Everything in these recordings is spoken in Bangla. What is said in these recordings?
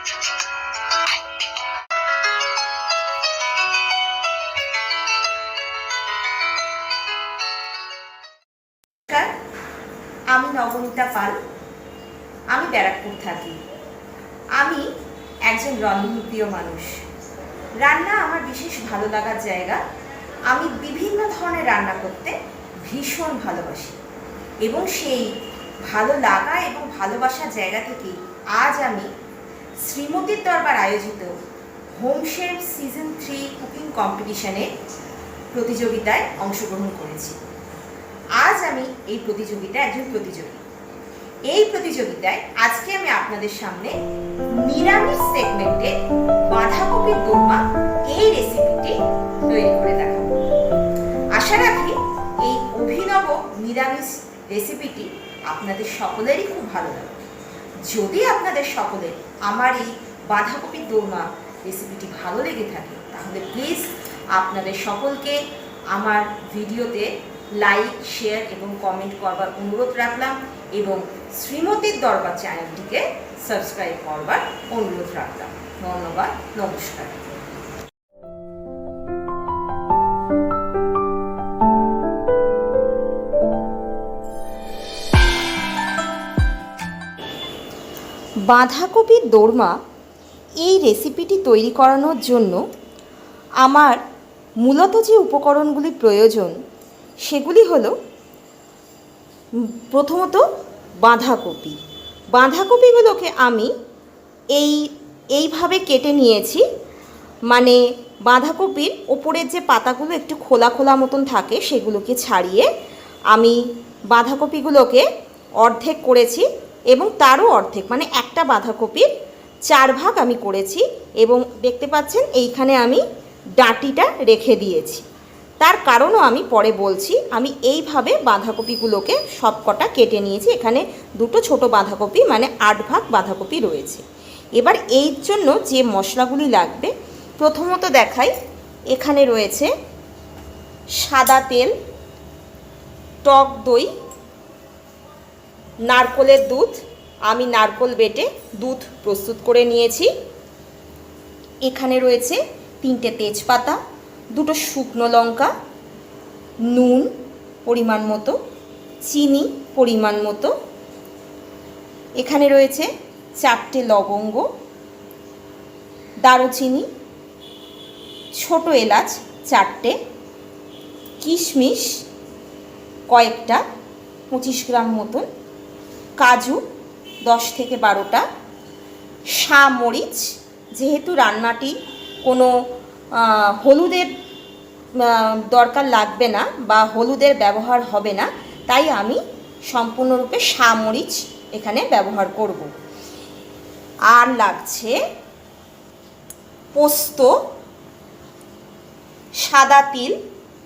আমি নবনীতা পাল। আমি ব্যারাকপুর থাকি। আমি একজন রন্ধনপ্রিয় মানুষ। রান্না আমার বিশেষ ভালো লাগার জায়গা। আমি বিভিন্ন ধরনের রান্না করতে ভীষণ ভালোবাসি এবং সেই ভালো লাগা এবং ভালোবাসার জায়গা থেকেই আজ আমি শ্রীমতীর দরবার আয়োজিত home chef season three cooking কম্পিটিশনে প্রতিযোগিতায় অংশগ্রহণ করেছি। আজ আমি এই প্রতিযোগিতায় একজন প্রতিযোগী। এই প্রতিযোগিতায় আজকে আমি আপনাদের সামনে নিরামিষ সেগমেন্টে বাঁধাকপির দোরমা এই রেসিপিটি তৈরি করে দেখাবো। আশা রাখি এই অভিনব নিরামিষ রেসিপিটি আপনাদের সকলেরই খুব ভালো লাগে যদি আপনাদের সকলের আমার এই বাঁধাকপির দোরমা রেসিপিটি ভালো লেগে থাকে, তাহলে প্লিজ আপনাদের সকলকে আমার ভিডিওতে লাইক শেয়ার এবং কমেন্ট করবার অনুরোধ রাখলাম এবং শ্রীমতীর দরবার চ্যানেলটিকে সাবস্ক্রাইব করবার অনুরোধ রাখলাম। ধন্যবাদ, নমস্কার। বাঁধাকপির দোরমা এই রেসিপিটি তৈরি করানোর জন্য আমার মূলত যে উপকরণগুলি প্রয়োজন, সেগুলি হলো প্রথমত বাঁধাকপি। বাঁধাকপিগুলোকে আমি এই, এইভাবে কেটে নিয়েছি। মানে বাঁধাকপির ওপরের যে পাতাগুলো একটু খোলা খোলা মতন থাকে, সেগুলোকে ছাড়িয়ে আমি বাঁধাকপিগুলোকে অর্ধেক করেছি। এবং তারও অর্ধেক মানে একটা বাঁধাকপির চার ভাগ আমি করেছি এবং দেখতে পাচ্ছেন এইখানে আমি ডাঁটিটা রেখে দিয়েছি। তার কারণও আমি পরে বলছি, আমি এইভাবে বাঁধাকপিগুলোকে সবকটা কেটে নিয়েছি। এখানে দুটো ছোট বাঁধাকপি মানে আট ভাগ বাঁধাকপি রয়েছে। এবার এই জন্য যে মশলাগুলি লাগবে, প্রথমত দেখাই, এখানে রয়েছে সাদা তেল, টক দই নারকলের দুধ। আমি নারকল বেটে দুধ প্রস্তুত করে নিয়েছি। এখানে রয়েছে তিনটে তেজপাতা, দুটো শুকনো লঙ্কা, নুন পরিমাণ মতো, চিনি পরিমাণ মতো। এখানে রয়েছে চারটে লবঙ্গ, দারুচিনি, ছোট এলাচ চারটে, কিশমিশ কয়েকটা, পঁচিশ গ্রাম মতন কাজু, দশ থেকে বারোটা। মরিচ, যেহেতু রান্নাটি কোনো হলুদের দরকার লাগবে না বা হলুদের ব্যবহার হবে না, তাই আমি সম্পূর্ণরূপে মরিচ এখানে ব্যবহার করব। আর লাগছে পোস্ত, সাদা তিল।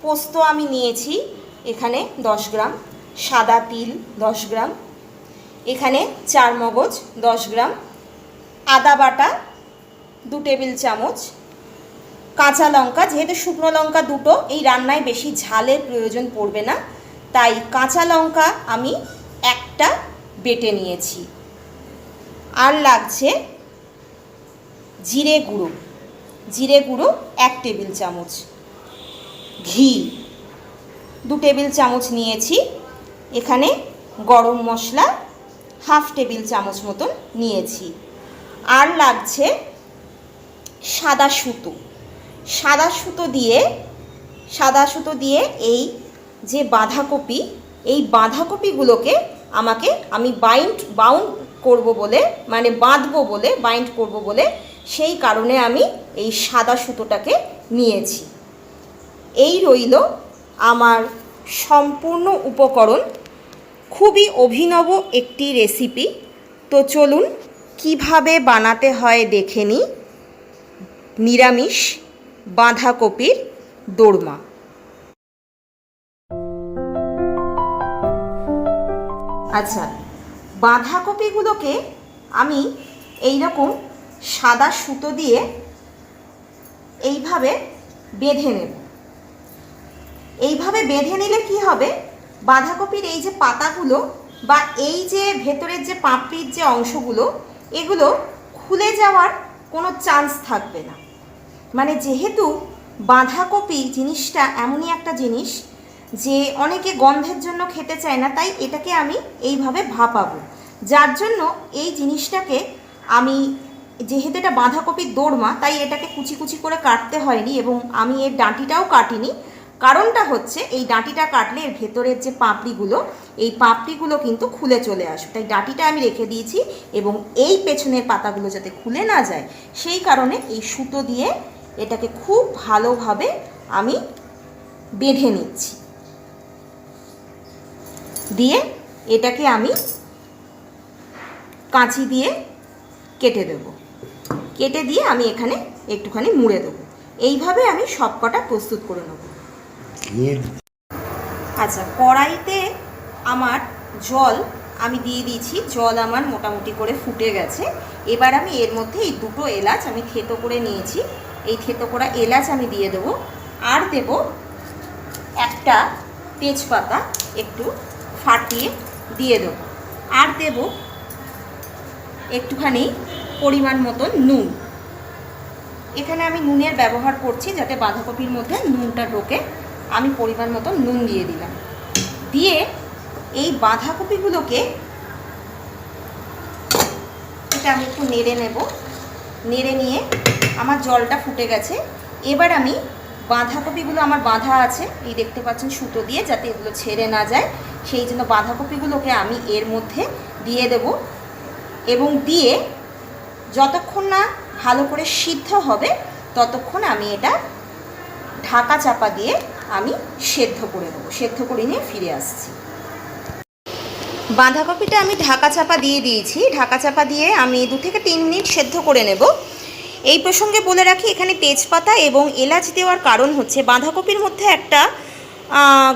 পোস্ত আমি নিয়েছি এখানে দশ গ্রাম, সাদা তিল দশ গ্রাম। এখানে চার মগজ, দশ গ্রাম। আদা বাটা, দু টেবিল চামচ। কাঁচা লঙ্কা, যেহেতু শুকনো লঙ্কা দুটো, এই রান্নায় বেশি ঝালের প্রয়োজন পড়বে না। তাই কাঁচা লঙ্কা আমি একটা বেটে নিয়েছি। আর লাগছে জিরে গুঁড়ো। জিরে গুঁড়ো এক টেবিল চামচ। ঘি। দু টেবিল চামচ নিয়েছি। এখানে গরম মশলা হাফ টেবিল চামচ মতন নিয়েছি। আর লাগছে সাদা সুতো। সাদা সুতো দিয়ে, সাদা সুতো দিয়ে এই যে বাঁধাকপি, এই বাঁধাকপিগুলোকে আমাকে আমি বাইন্ড বাউন্ড করব বলে মানে বাঁধবো বলে বাইন্ড করব বলে সেই কারণে আমি এই সাদা সুতোটাকে নিয়েছি। এই রইল আমার সম্পূর্ণ উপকরণ খুবই অভিনব একটি রেসিপি তো চলুন, কীভাবে বানাতে হয় দেখে নিই। নিরামিষ বাঁধাকপির দোরমা। আচ্ছা বাঁধাকপিগুলোকে আমি এই রকম সাদা সুতো দিয়ে এইভাবে বেঁধে নেব। এইভাবে বেঁধে নিলে কি হবে? বাঁধাকপির এই যে পাতাগুলো বা এই যে ভেতরের যে পাপড়ির যে অংশগুলো, এগুলো খুলে যাওয়ার কোনো চান্স থাকবে না। মানে যেহেতু বাঁধাকপি জিনিসটা এমনই একটা জিনিস যে অনেকে গন্ধের জন্য খেতে চায় না, তাই এটাকে আমি এইভাবে ভাপাবো। যার জন্য এই জিনিসটাকে আমি, যেহেতু এটা বাঁধাকপির দোরমা, তাই এটাকে কুচি কুচি করে কাটতে হয়নি এবং আমি এর ডাঁটিটাও কাটিনি কারণটা হচ্ছে এই ডাঁটিটা কাটলে এর ভেতরের যে পাপড়িগুলো, এই পাপড়িগুলো কিন্তু খুলে চলে আসবে। তাই ডাঁটিটা আমি রেখে দিয়েছি এবং এই পেছনের পাতাগুলো যাতে খুলে না যায়, সেই কারণে এই সুতো দিয়ে এটাকে খুব ভালোভাবে আমি বেঁধে নিচ্ছি। দিয়ে এটাকে আমি কাঁচি দিয়ে কেটে দেব। কেটে দিয়ে আমি এখানে একটুখানি মুড়ে দেবো। এইভাবে আমি সবকটা প্রস্তুত করে নেব। আচ্ছা কড়াইতে আমার জল আমি দিয়ে দিয়েছি, জল আমার মোটামুটি করে ফুটে গেছে। এবার আমি এর মধ্যে এই দুটো এলাচ আমি থেতো করে নিয়েছি। এই থেতো করা এলাচ আমি দিয়ে দেবো। আর দেব একটা তেজপাতা একটু ফাটিয়ে দিয়ে দেবো। আর দেব একটুখানি পরিমাণ মতন নুন। এখানে আমি নুনের ব্যবহার করছি যাতে বাঁধাকপির মধ্যে নুনটা ঢোকে। আমি পরিমাণ মতো নুন দিয়ে দিলাম। দিয়ে এই বাঁধাকপিগুলোকে এটা আমি একটু নেড়ে নেব। নেড়ে নিয়ে আমার জলটা ফুটে গেছে। এবার আমি বাঁধাকপিগুলো আমার বাঁধা আছে, এই দেখতে পাচ্ছেন সুতো দিয়ে যাতে এগুলো ছেড়ে না যায়। সেই জন্য বাঁধাকপিগুলোকে আমি এর মধ্যে দিয়ে দেব এবং দিয়ে যতক্ষণ না ভালো করে সিদ্ধ হবে, ততক্ষণ আমি এটা ঢাকা চাপা দিয়ে আমি সেদ্ধ করে দেবো সেদ্ধ করে নিয়ে ফিরে আসছি। বাঁধাকপিটা আমি ঢাকা চাপা দিয়ে দিয়েছি। ঢাকা চাপা দিয়ে আমি দু থেকে তিন মিনিট সেদ্ধ করে নেব। এই প্রসঙ্গে বলে রাখি, এখানে তেজপাতা এবং এলাচ দেওয়ার কারণ হচ্ছে বাঁধাকপির মধ্যে একটা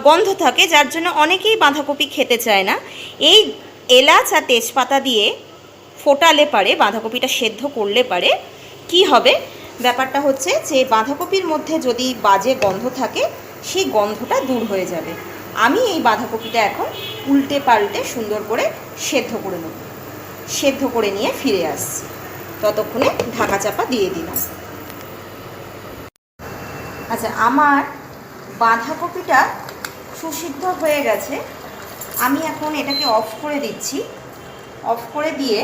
গন্ধ থাকে, যার জন্য অনেকেই বাঁধাকপি খেতে চায় না। এই এলাচ আর তেজপাতা দিয়ে ফোটালে পারে, বাঁধাকপিটা সেদ্ধ করলে পারে। কি হবে? ব্যাপারটা হচ্ছে যে বাঁধাকপির মধ্যে যদি বাজে গন্ধ থাকে সেই গন্ধটা দূর হয়ে যাবে। আমি এই বাঁধাকপিটা এখন উল্টে পাল্টে সুন্দর করে সেদ্ধ করে নেব। সেদ্ধ করে নিয়ে ফিরে আসছি। ততক্ষণে ঢাকা চাপা দিয়ে দিলাম। আচ্ছা আমার বাঁধাকপিটা সুসিদ্ধ হয়ে গেছে। আমি এখন এটাকে অফ করে দিচ্ছি। অফ করে দিয়ে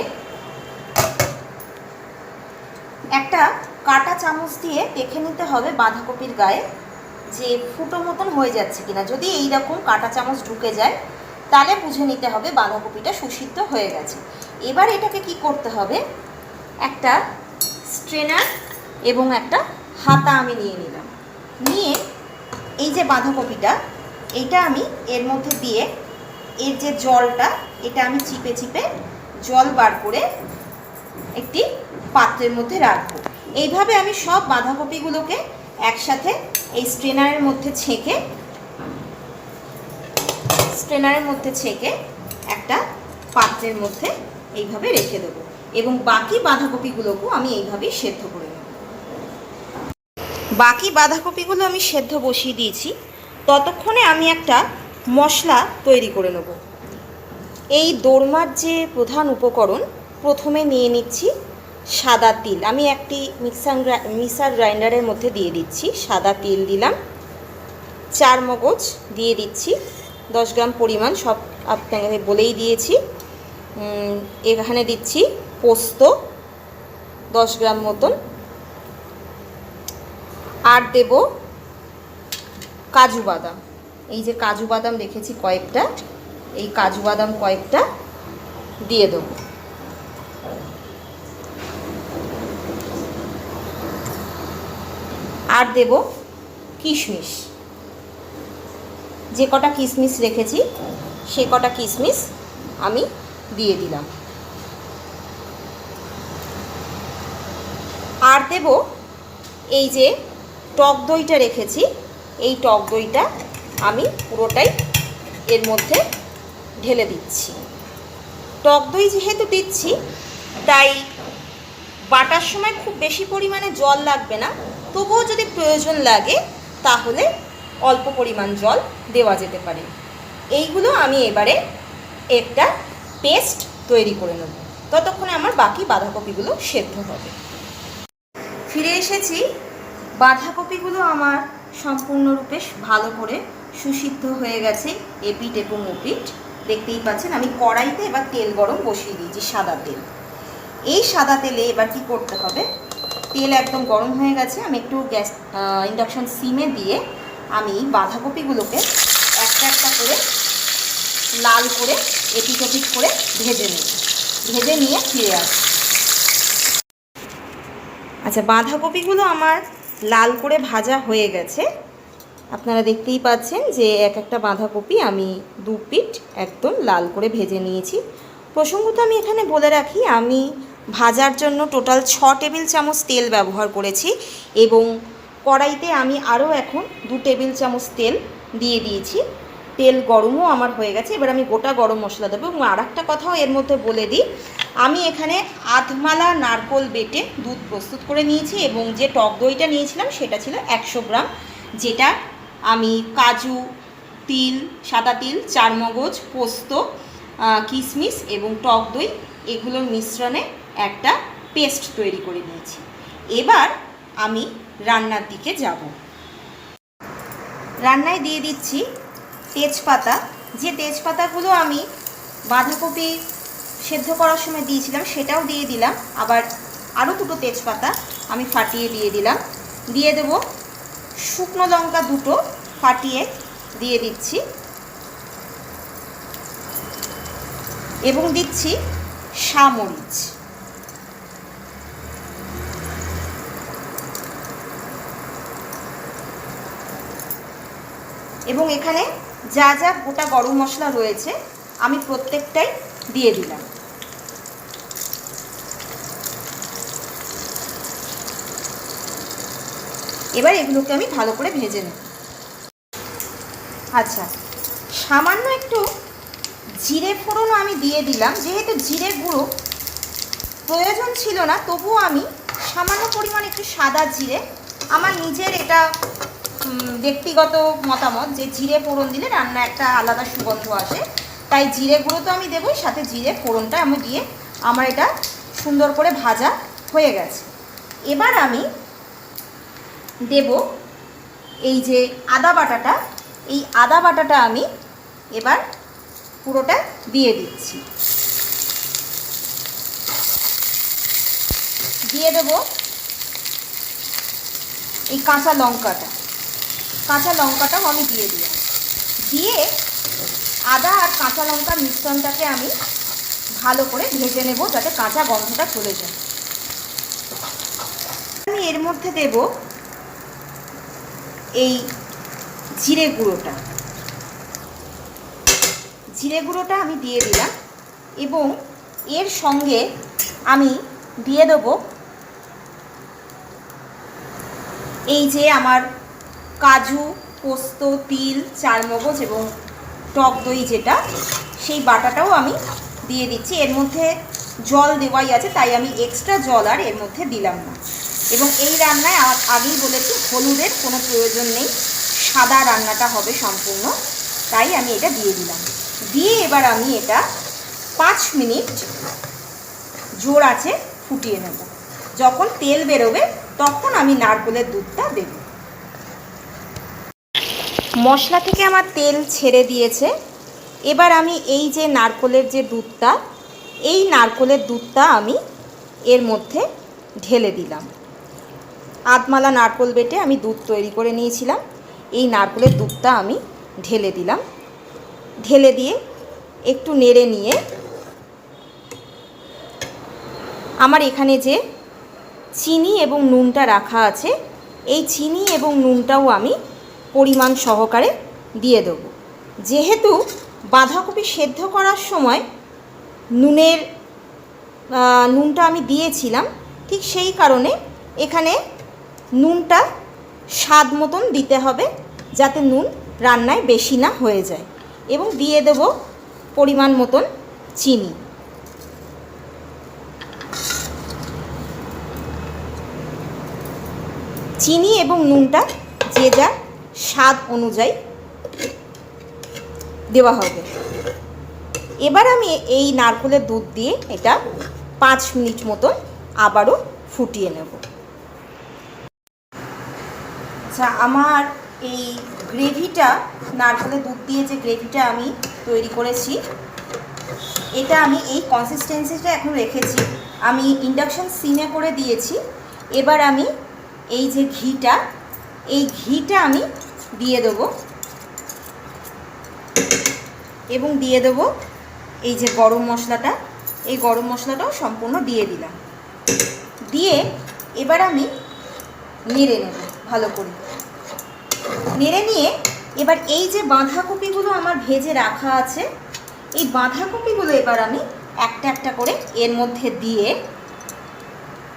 একটা কাটা চামচ দিয়ে দেখে নিতে হবে বাঁধাকপির গায়ে যে ফুটো মতন হয়ে যাচ্ছে কিনা, যদি এই রকম কাটা চামচ ঢুকে যায়, তাহলে বুঝে নিতে হবে বাঁধাকপিটা সুসিদ্ধ হয়ে গেছে। এবার এটাকে কি করতে হবে? একটা স্ট্রেনার এবং একটা হাতা আমি নিয়ে নিলাম। নিয়ে এই যে বাঁধাকপিটা এইটা আমি এর মধ্যে দিয়ে এর যে জলটা, এটা আমি চিপে চিপে জল বার করে একটি পাত্রের মধ্যে রাখব। এইভাবে আমি সব বাঁধাকপিগুলোকে একসাথে এই স্ট্রেনারের মধ্যে ছেঁকে, স্ট্রেনারের মধ্যে ছেঁকে একটা পাত্রের মধ্যে এইভাবে রেখে দেবো এবং বাকি বাঁধাকপিগুলোকেও আমি এইভাবেই সেদ্ধ করে নেব। বাকি বাঁধাকপিগুলো আমি সেদ্ধ বসিয়ে দিয়েছি। ততক্ষণে আমি একটা মশলা তৈরি করে নেব। এই দোরমার যে প্রধান উপকরণ, প্রথমে নিয়ে নিচ্ছি সাদা তিল। আমি একটি মিক্সার মিক্সার গ্রাইন্ডারের মধ্যে দিয়ে দিচ্ছি। সাদা তিল দিলাম। চার মগজ দিয়ে দিচ্ছি। দশ গ্রাম পরিমাণ সব আপনাকে বলেই দিয়েছি। এখানে দিচ্ছি পোস্ত দশ গ্রাম মতন। আর দেব কাজু বাদাম। এই যে কাজু বাদাম রেখেছি কয়েকটা। এই কাজু বাদাম কয়েকটা দিয়ে দেবো। আর দেব কিশমিশ। যে কটা কিশমিশ রেখেছি, সে কটা কিশমিশ আমি দিয়ে দিলাম। আর দেব এই যে টক দইটা রেখেছি, এই টক দইটা আমি পুরোটাই এর মধ্যে ঢেলে দিচ্ছি। টক দই যেহেতু দিচ্ছি, তাই বাটার সময় খুব বেশি পরিমাণে জল লাগবে না। তবুও যদি প্রয়োজন লাগে, তাহলে অল্প পরিমাণ জল দেওয়া যেতে পারে। এইগুলো আমি এবারে একটা পেস্ট তৈরি করে নেব। ততক্ষণে আমার বাকি বাঁধাকপিগুলো সেদ্ধ হবে। ফিরে এসেছি। বাঁধাকপিগুলো আমার সম্পূর্ণরূপে ভালো করে সুসিদ্ধ হয়ে গেছে। এপিট এবং ওপিট দেখতেই পাচ্ছেন, আমি কড়াইতে এবার তেল গরম বসিয়ে দিয়েছি সাদা তেল। এই সাদা তেলে এবার কি করতে হবে? তেল একদম গরম হয়ে গেছে, আমি একটু গ্যাস ইন্ডাকশন সিমে দিয়ে আমি বাঁধাকপিগুলোকে একটা একটা করে লাল করে এপিট ওপিট করে ভেজে নিই, ভেজে নিয়ে ফিরে আসি। আচ্ছা বাঁধাকপিগুলো আমার লাল করে ভাজা হয়ে গেছে। আপনারা দেখতেই পাচ্ছেন যে এক একটা বাঁধাকপি আমি দু পিঠ একদম লাল করে ভেজে নিয়েছি। প্রসঙ্গত আমি এখানে বলে রাখি, আমি ভাজার জন্য টোটাল ছ টেবিল চামচ তেল ব্যবহার করেছি এবং কড়াইতে আমি আরও এখন দু টেবিল চামচ তেল দিয়ে দিয়েছি। তেল গরমও আমার হয়ে গেছে, এবার আমি গোটা গরম মশলা দেবো এবং আর একটা কথাও এর মধ্যে বলে দিই। আমি এখানে আধমালা নারকোল বেটে দুধ প্রস্তুত করে নিয়েছি এবং যে টক দইটা নিয়েছিলাম সেটা ছিল একশো গ্রাম, যেটা আমি কাজু, তিল, সাদা তিল, চারমগজ, পোস্ত কিশমিশ এবং টক দই এগুলোর মিশ্রণে একটা পেস্ট তৈরি করে নিয়েছি। এবার আমি রান্নার দিকে যাব। রান্নায় দিয়ে দিচ্ছি তেজপাতা। যে তেজপাতাগুলো আমি বাঁধাকপি সেদ্ধ করার সময় দিয়েছিলাম, সেটাও দিয়ে দিলাম। আবার আরও দুটো তেজপাতা আমি ফাটিয়ে দিয়ে দিলাম। দিয়ে দেব শুকনো লঙ্কা দুটো ফাটিয়ে দিয়ে দিচ্ছি। এবং দিচ্ছি সামরিচ এবং এখানে যা যা গোটা গরম মশলা রয়েছে, আমি প্রত্যেকটাই দিয়ে দিলাম। এবার এগুলোকে আমি ভালো করে ভেজে নেব। আচ্ছা সামান্য একটু জিরে ফোড়নও আমি দিয়ে দিলাম। যেহেতু জিরে গুঁড়ো, প্রয়োজন ছিল না, তবুও আমি সামান্য পরিমাণ একটু সাদা জিরে। আমার নিজের এটা ব্যক্তিগত মতামত যে জিরে ফোড়ন দিলে রান্না একটা আলাদা সুগন্ধ আসে। তাই জিরে গুঁড়ো তো আমি দেবই, সাথে জিরে ফোড়নটা আমি দিয়ে আমার এটা সুন্দর করে ভাজা হয়ে গেছে। এবার আমি দেব এই যে আদা বাটাটা। এই আদা বাটাটা আমি এবার পুরোটা দিয়ে দিচ্ছি। দিয়ে দেব এই কাঁচা লঙ্কাটা। কাঁচা লঙ্কাটাও আমি দিয়ে দিলাম। দিয়ে আদা আর কাঁচা লঙ্কার মিশ্রণটাকে আমি ভালো করে ভেজে নেব যাতে কাঁচা গন্ধটা চলে যায়। আমি এর মধ্যে দেব এই জিরে গুঁড়োটা। জিরে গুঁড়োটা আমি দিয়ে দিলাম এবং এর সঙ্গে আমি দিয়ে দেবো এই যে আমার কাজু, পোস্ত, তিল, চারমগজ এবং টক দই যেটা, সেই বাটাটাও আমি দিয়ে দিচ্ছি। এর মধ্যে জল দেওয়াই আছে, তাই আমি এক্সট্রা জল আর এর মধ্যে দিলাম না। এবং এই রান্নায় আগেই বলেছি, হলুদের কোনো প্রয়োজন নেই। সাদা রান্নাটা হবে সম্পূর্ণ, তাই আমি এটা দিয়ে দিলাম। দিয়ে এবার আমি এটা পাঁচ মিনিট জোর আছে ফুটিয়ে নেব। যখন তেল বেরোবে, তখন আমি নারকোলের দুধটা দেব। মশলা থেকে আমার তেল ছেড়ে দিয়েছে। এবার আমি এই যে নারকোলের যে দুধটা, এই নারকোলের দুধটা আমি এর মধ্যে ঢেলে দিলাম। আধমালা নারকোল বেটে আমি দুধ তৈরি করে নিয়েছিলাম। এই নারকোলের দুধটা আমি ঢেলে দিলাম। ঢেলে দিয়ে একটু নেড়ে নিয়ে আমার এখানে যে চিনি এবং নুনটা রাখা আছে, এই চিনি এবং নুনটাও আমি পরিমাণ সহকারে দিয়ে দেবো। যেহেতু বাঁধাকপি সেদ্ধ করার সময় নুনের নুনটা আমি দিয়েছিলাম, ঠিক সেই কারণে এখানে নুনটা স্বাদ মতন দিতে হবে যাতে নুন রান্নায় বেশি না হয়ে যায়। এবং দিয়ে দেব পরিমাণ মতন চিনি। চিনি এবং নুনটা যে যা স্বাদ অনুযায়ী দেওয়া হবে। এবার আমি এই নারকেলের দুধ দিয়ে এটা পাঁচ মিনিট মতন আবারও ফুটিয়ে নেব। আচ্ছা আমার এই গ্রেভিটা, নারকেলের দুধ দিয়ে যে গ্রেভিটা আমি তৈরি করেছি, এটা আমি এই কনসিস্টেন্সিটা এখন রেখেছি। আমি ইন্ডাকশন সিমে করে দিয়েছি। এবার আমি এই যে ঘিটা, এই ঘিটা আমি দিয়ে দেবো। এবং দিয়ে দেবো এই যে গরম মশলাটা। এই গরম মশলাটাও সম্পূর্ণ দিয়ে দিলাম। দিয়ে এবার আমি নেড়ে নেব ভালো করে। নেড়ে নিয়ে এবার এই যে বাঁধাকপিগুলো আমার ভেজে রাখা আছে, এই বাঁধাকপিগুলো এবার আমি একটা একটা করে এর মধ্যে দিয়ে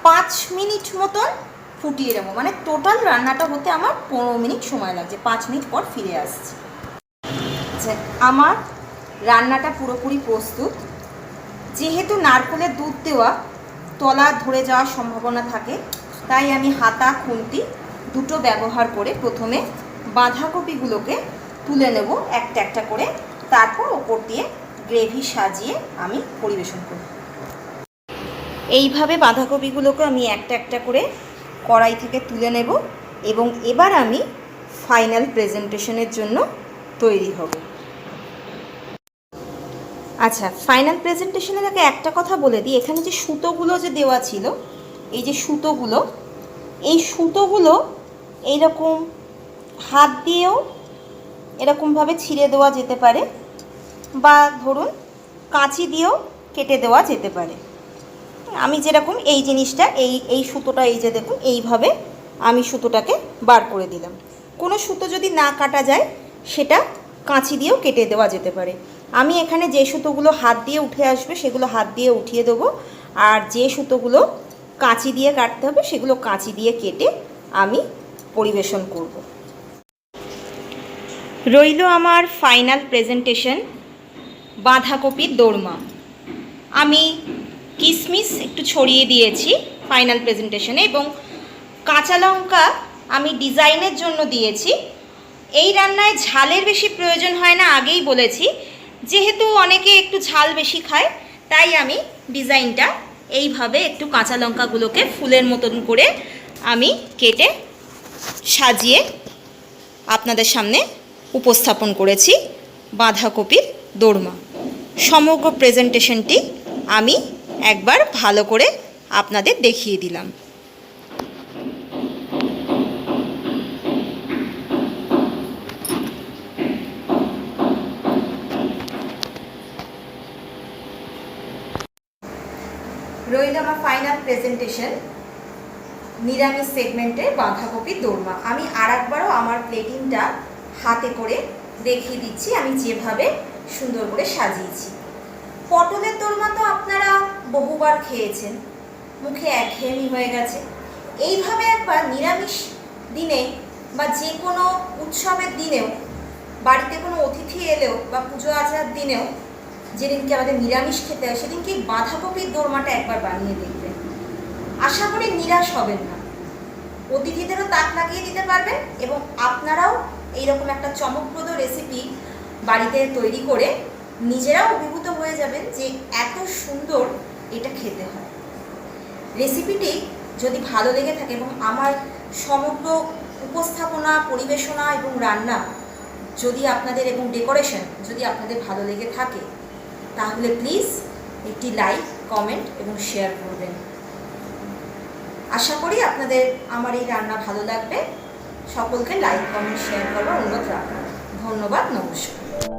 পাঁচ মিনিট মতন ফুটিয়ে নেব। মানে টোটাল রান্নাটা হতে আমার পনেরো মিনিট সময় লাগছে, পাঁচ মিনিট পর ফিরে আসছি। আচ্ছা আমার রান্নাটা পুরোপুরি প্রস্তুত। যেহেতু নারকেলের দুধ দেওয়া তলা ধরে যাওয়ার সম্ভাবনা থাকে, তাই আমি হাতা, খুন্তি দুটো ব্যবহার করে প্রথমে বাঁধাকপিগুলোকে তুলে নেব একটা একটা করে। তারপর ওপর দিয়ে গ্রেভি সাজিয়ে আমি পরিবেশন করব। এইভাবে বাঁধাকপিগুলোকে আমি একটা একটা করে কড়াই থেকে তুলে নেব এবং এবার আমি ফাইনাল প্রেজেন্টেশনের জন্য তৈরি হব। আচ্ছা ফাইনাল প্রেজেন্টেশনের আগে একটা কথা বলে দিই। এখানে যে সুতোগুলো যে দেওয়া ছিল, এই যে সুতোগুলো, এই সুতোগুলো এইরকম হাত দিয়েও এরকমভাবে ছিঁড়ে দেওয়া যেতে পারে বা ধরুন কাঁচি দিয়েও কেটে দেওয়া যেতে পারে। আমি যেরকম এই জিনিসটা, এই এই সুতোটা, এই যে দেখুন, এইভাবে আমি সুতোটাকে বার করে দিলাম। কোনো সুতো যদি না কাটা যায়, সেটা কাঁচি দিয়েও কেটে দেওয়া যেতে পারে। আমি এখানে যে সুতোগুলো হাত দিয়ে উঠে আসবে, সেগুলো হাত দিয়ে উঠিয়ে দেবো। আর যে সুতোগুলো কাঁচি দিয়ে কাটতে হবে, সেগুলো কাঁচি দিয়ে কেটে আমি পরিবেশন করব। রইল আমার ফাইনাল প্রেজেন্টেশন, বাঁধাকপির দোরমা। আমি কিশমিশ একটু ছড়িয়ে দিয়েছি ফাইনাল প্রেজেন্টেশনে এবং কাঁচা লঙ্কা আমি ডিজাইনের জন্য দিয়েছি। এই রান্নায় ঝালের বেশি প্রয়োজন হয় না, আগেই বলেছি। যেহেতু অনেকে একটু ঝাল বেশি খায়, তাই আমি ডিজাইনটা এইভাবে একটু কাঁচা লঙ্কাগুলোকে ফুলের মতন করে আমি কেটে সাজিয়ে আপনাদের সামনে উপস্থাপন করেছি বাঁধাকপির দোরমা। সমগ্র প্রেজেন্টেশনটি আমি একবার ভালো করে আপনাদের দেখিয়ে দিলাম। রইল আমার ফাইনাল প্রেজেন্টেশন নিরামিষ সেগমেন্টের বাঁধাকপি দোরমা। আমি আর একবারও আমার প্লেটিংটা হাতে করে দেখিয়ে দিচ্ছি, আমি যেভাবে সুন্দর করে সাজিয়েছি। পটলের দোরমা তো আপনারা বহুবার খেয়েছেন। মুখে একঘেয়েমি হয়ে গেছে। এইভাবে একবার নিরামিষ দিনে বা যে কোনো উৎসবের দিনেও, বাড়িতে কোনো অতিথি এলেও বা পুজো আচার দিনেও, যেদিনকে আমাদের নিরামিষ খেতে হয়, সেদিনকে বাঁধাকপির দোরমাটা একবার বানিয়ে দেখবেন। আশা করি নিরাশ হবেন না। অতিথিদেরও তাক লাগিয়ে দিতে পারবেন এবং আপনারাও এইরকম একটা চমকপ্রদ রেসিপি বাড়িতে তৈরি করে নিজেরাও অভিভূত হয়ে যাবেন যে এত সুন্দর এটা খেতে হয়। রেসিপিটি যদি ভালো লেগে থাকে এবং আমার সমগ্র উপস্থাপনা, পরিবেশনা এবং রান্না যদি আপনাদের এবং ডেকোরেশন যদি আপনাদের ভালো লেগে থাকে, তাহলে প্লিজ একটি লাইক কমেন্ট এবং শেয়ার করবেন। আশা করি আপনাদের আমার এই রান্না ভালো লাগবে। সকলকে লাইক কমেন্ট শেয়ার করবার অনুরোধ রাখলাম ধন্যবাদ, নমস্কার।